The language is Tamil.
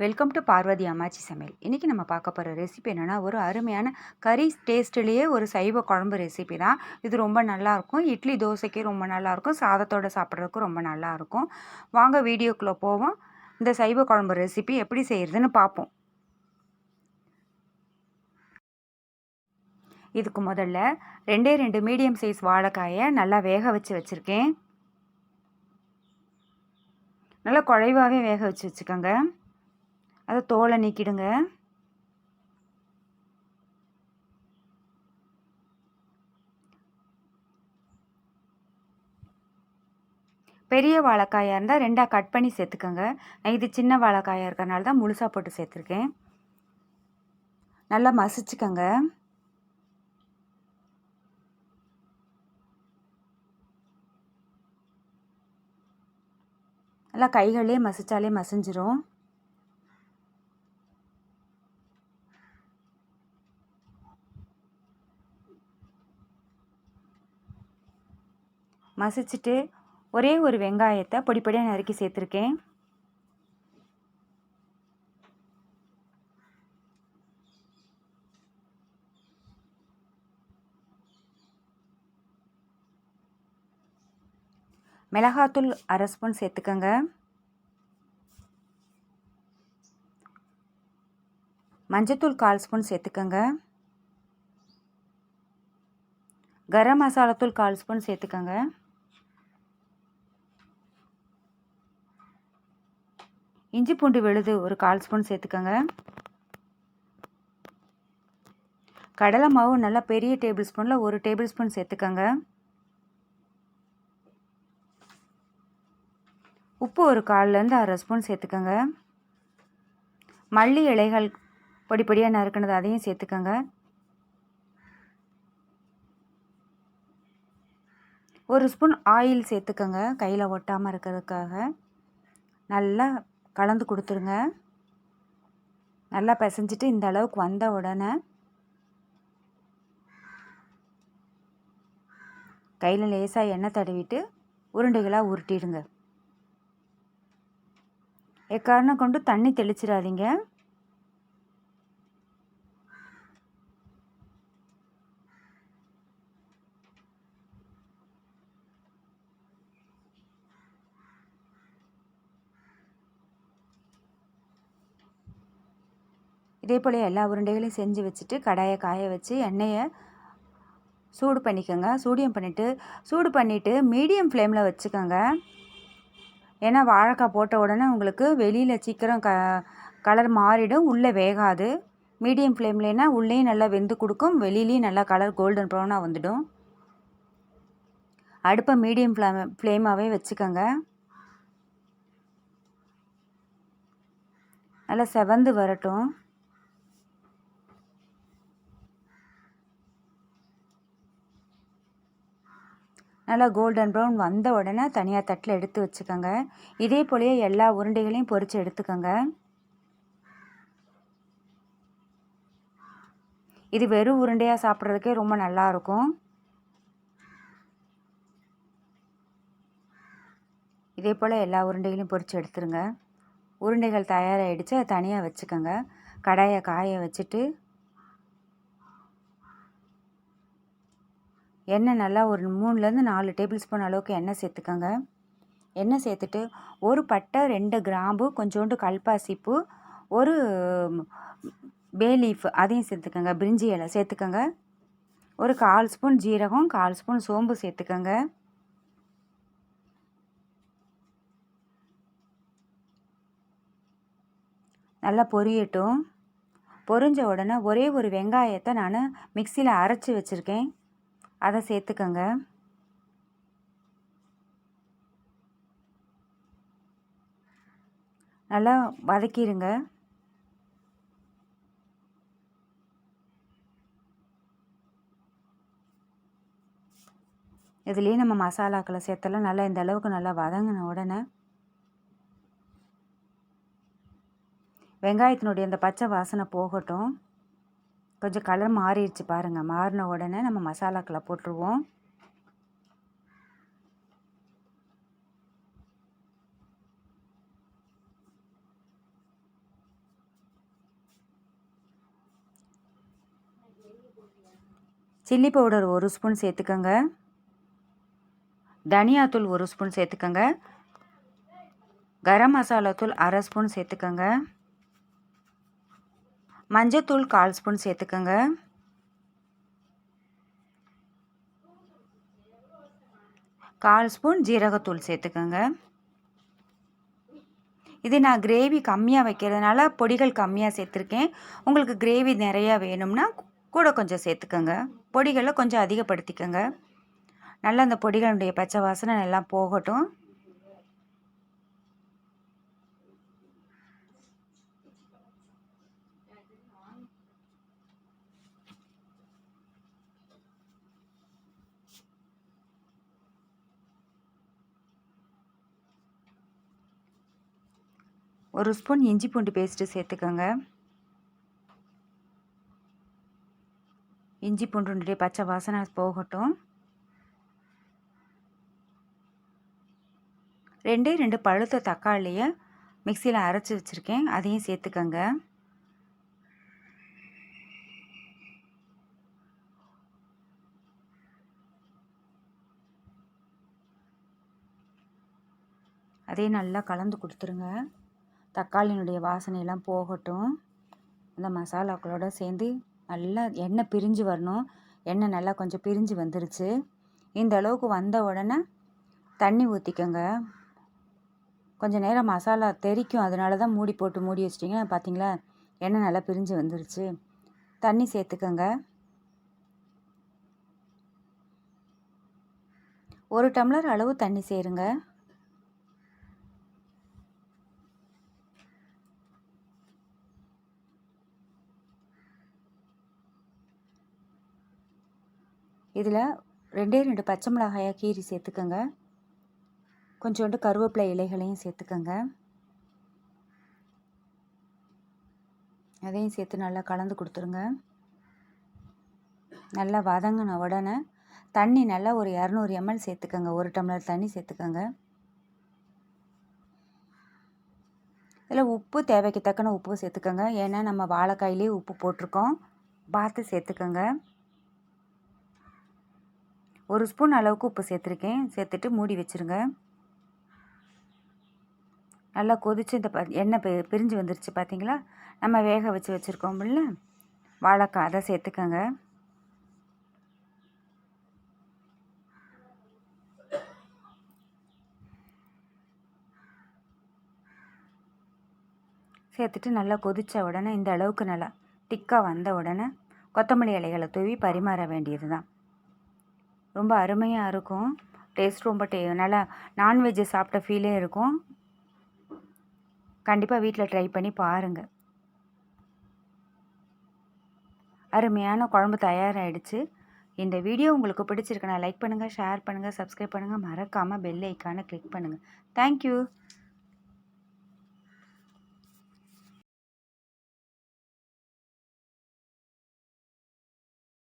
வெல்கம் டு பார்வதி அம்மாச்சி சமையல். இன்றைக்கி நம்ம பார்க்க போகிற ரெசிபி என்னென்னா ஒரு அருமையான கறி டேஸ்ட்லேயே ஒரு சைவ குழம்பு ரெசிபி தான். இது ரொம்ப நல்லாயிருக்கும் இட்லி தோசைக்கு ரொம்ப நல்லாயிருக்கும் சாதத்தோடு சாப்பிட்றதுக்கு ரொம்ப நல்லாயிருக்கும் வாங்க வீடியோக்குள்ளே போவோம். இந்த சைவ குழம்பு ரெசிபி எப்படி செய்கிறதுன்னு பார்ப்போம். இதுக்கு முதல்ல ரெண்டே ரெண்டு மீடியம் சைஸ் வாழைக்காயை நல்லா வேக வச்சு வச்சுருக்கேன். நல்லா குழைவாகவே வேக வச்சு வச்சுக்கோங்க. அதை தோலை நீக்கிடுங்க. பெரிய வாழைக்காயாக இருந்தால் ரெண்டாக கட் பண்ணி சேர்த்துக்கோங்க. நான் இது சின்ன வாழைக்காயாக இருக்கிறனால தான் முழுசாக போட்டு சேர்த்துருக்கேன். நல்லா மசிச்சுக்கோங்க. நல்லா கைகளே மசித்தாலே மசிஞ்சிரும். மசிச்சுட்டு ஒரே ஒரு வெங்காயத்தை பொடிப்படியாக நறுக்கி சேர்த்துருக்கேன். மிளகாத்தூள் அரை ஸ்பூன் சேர்த்துக்கோங்க. மஞ்சத்தூள் கால் ஸ்பூன் சேர்த்துக்கோங்க. கரம் மசாலாத்தூள் கால் ஸ்பூன் சேர்த்துக்கோங்க. இஞ்சி பூண்டு விழுது ஒரு கால் ஸ்பூன் சேர்த்துக்கோங்க. கடலை மாவு நல்லா பெரிய டேபிள் ஸ்பூனில் ஒரு டேபிள் ஸ்பூன் சேர்த்துக்கோங்க. உப்பு ஒரு கால்லேருந்து அரை ஸ்பூன் சேர்த்துக்கோங்க. மல்லி இலைகள் பொடி பொடியாக நறுக்கினது அதையும் சேர்த்துக்கோங்க. ஒரு ஸ்பூன் ஆயில் சேர்த்துக்கோங்க கையில் ஒட்டாமல் இருக்கிறதுக்காக. நல்லா கலந்து கொடுத்துருங்க. நல்லா பிசைஞ்சிட்டு இந்த அளவுக்கு வந்த உடனே கையில் லேசாக எண்ணெய் தடவிட்டு உருண்டைகளாக உருட்டிடுங்க. எக்காரணம் கொண்டு தண்ணி தெளிச்சிடாதீங்க. இதே போல் எல்லா உருண்டைகளையும் செஞ்சு வச்சுட்டு கடாயை காய வச்சு எண்ணெயை சூடு பண்ணிக்கோங்க. சூடியம் பண்ணிவிட்டு சூடு பண்ணிவிட்டு மீடியம் ஃப்ளேமில் வச்சுக்கோங்க. ஏன்னா வாழைக்காய் போட்ட உடனே உங்களுக்கு வெளியில் சீக்கிரம் க கலர் மாறிடும் உள்ளே வேகாது. மீடியம் ஃப்ளேம்லனா உள்ளேயும் நல்லா வெந்து கொடுக்கும் வெளியிலையும் நல்லா கலர் கோல்டன் ப்ரௌனாக வந்துடும். அடுப்பை மீடியம் ஃப்ளேம் ஃப்ளேமாகவே வச்சுக்கோங்க. நல்லா செவந்து வரட்டும். நல்லா கோல்டன் ப்ரௌன் வந்த உடனே தனியாக தட்டில் எடுத்து வச்சுக்கோங்க. இதே போலயே எல்லா உருண்டைகளையும் பொறிச்சு எடுத்துக்கோங்க. இது வெறும் உருண்டையாக சாப்பிட்றதுக்கே ரொம்ப நல்லாயிருக்கும் இதே போல் எல்லா உருண்டைகளையும் பொறிச்சு எடுத்துருங்க. உருண்டைகள் தயாராகிடுச்சு அதை தனியாக வச்சுக்கோங்க. கடாயை காய வச்சுட்டு எண்ணெய் நல்லா ஒரு மூணுலேருந்து நாலு டேபிள் ஸ்பூன் அளவுக்கு எண்ணெய் சேர்த்துக்கோங்க. எண்ணெய் சேர்த்துட்டு ஒரு பட்டை ரெண்டு கிராம்பு கொஞ்சோண்டு கல்பாசிப்பு ஒரு பே லீஃப் அதையும் சேர்த்துக்கோங்க. பிரிஞ்சி இலை சேர்த்துக்கோங்க. ஒரு கால் ஸ்பூன் ஜீரகம் கால் ஸ்பூன் சோம்பு சேர்த்துக்கோங்க. நல்லா பொரியட்டும். பொரிஞ்ச உடனே ஒரே ஒரு வெங்காயத்தை நான் மிக்சியில் அரைச்சி வச்சுருக்கேன். அதை சேர்த்துக்கோங்க. நல்லா வதக்கிடுங்க இதுலேயே நம்ம மசாலாக்களை சேர்த்தலாம். நல்லா இந்த அளவுக்கு நல்லா வதங்கின உடனே வெங்காயத்தினுடைய அந்த பச்சை வாசனை போகட்டும். கொஞ்சம் கலர் மாறிடுச்சு பாருங்கள் மாறின உடனே நம்ம மசாலாக்களை போட்டுருவோம். சில்லி பவுடர் ஒரு ஸ்பூன் சேர்த்துக்கோங்க. தனியாத்தூள் ஒரு ஸ்பூன் சேர்த்துக்கோங்க. கரம் மசாலா தூள் அரை ஸ்பூன் சேர்த்துக்கோங்க. மஞ்சத்தூள் கால் ஸ்பூன் சேர்த்துக்கோங்க. கால் ஸ்பூன் ஜீரகத்தூள் சேர்த்துக்கோங்க. இது நான் கிரேவி கம்மியாக வைக்கிறதுனால பொடிகள் கம்மியாக சேர்த்துருக்கேன். உங்களுக்கு கிரேவி நிறையா வேணும்னா கூட கொஞ்சம் சேர்த்துக்கோங்க. பொடிகளை கொஞ்சம் அதிகப்படுத்திக்கோங்க. நல்லா அந்த பொடிகளுடைய பச்சை வாசனை நல்லா போகட்டும். ஒரு ஸ்பூன் இஞ்சி பூண்டு பேஸ்ட்டு சேர்த்துக்கோங்க. இஞ்சி பூண்டுடைய பச்சை வாசனை போகட்டும். ரெண்டே ரெண்டு பழுத்த தக்காளியை மிக்சியில் அரைச்சி வச்சுருக்கேன். அதையும் சேர்த்துக்கோங்க. அதையும் நல்லா கலந்து கொடுத்துருங்க. தக்காளியினுடைய வாசனையெல்லாம் போகட்டும். இந்த மசாலாக்களோட சேர்ந்து நல்லா எண்ணெய் பிரிஞ்சு வரணும். எண்ணெய் நல்லா கொஞ்சம் பிரிஞ்சு வந்துருச்சு. இந்த அளவுக்கு வந்த உடனே தண்ணி ஊற்றிக்கோங்க கொஞ்சம் நேரம் மசாலா தெறிக்கும் அதனால தான் மூடி போட்டு மூடி வச்சிட்டிங்க. பார்த்தீங்களா? எண்ணெய் நல்லா பிரிஞ்சு வந்துருச்சு. தண்ணி சேர்த்துக்கோங்க. ஒரு டம்ளர் அளவு தண்ணி சேருங்க. இதில் ரெண்டே ரெண்டு பச்சை மிளகாயாக கீரி சேர்த்துக்கோங்க. கொஞ்சோண்டு கருவேப்பிலை இலைகளையும் சேர்த்துக்கோங்க. அதையும் சேர்த்து நல்லா கலந்து கொடுத்துருங்க. நல்லா வதங்கின உடனே தண்ணி நல்லா ஒரு இரநூறு எம்எல் சேர்த்துக்கோங்க. ஒரு டம்ளர் தண்ணி சேர்த்துக்கோங்க. இதில் உப்பு தேவைக்கு தக்கன உப்பு சேர்த்துக்கோங்க. ஏன்னா நம்ம வாழைக்காயிலே உப்பு போட்டிருக்கோம். பார்த்து சேர்த்துக்கோங்க. ஒரு ஸ்பூன் அளவுக்கு உப்பு சேர்த்துருக்கேன். சேர்த்துட்டு மூடி வச்சுருங்க. நல்லா கொதித்து இந்த ப எண்ணெய் பிரிஞ்சு வந்துருச்சு பார்த்தீங்களா நம்ம வேக வச்சு வச்சுருக்கோம்ல? வாழைக்காய் அதை சேர்த்துக்கோங்க. சேர்த்துட்டு நல்லா கொதித்த உடனே இந்த அளவுக்கு நல்லா திக்காக வந்த உடனே கொத்தமல்லி இலைகளை தூவி பரிமாற வேண்டியது தான் ரொம்ப அருமையாக இருக்கும். டேஸ்ட் ரொம்ப டே நல்லா நான்வெஜ்ஜு சாப்பிட்ட ஃபீலே இருக்கும். கண்டிப்பாக வீட்டில் ட்ரை பண்ணி பாருங்கள் அருமையான குழம்பு தயாராகிடுச்சு இந்த வீடியோ உங்களுக்கு பிடிச்சிருக்குன்னா லைக் பண்ணுங்கள் ஷேர் பண்ணுங்கள் சப்ஸ்கிரைப் பண்ணுங்கள் மறக்காமல் பெல் ஐக்கானை கிளிக் பண்ணுங்கள் தேங்க்யூ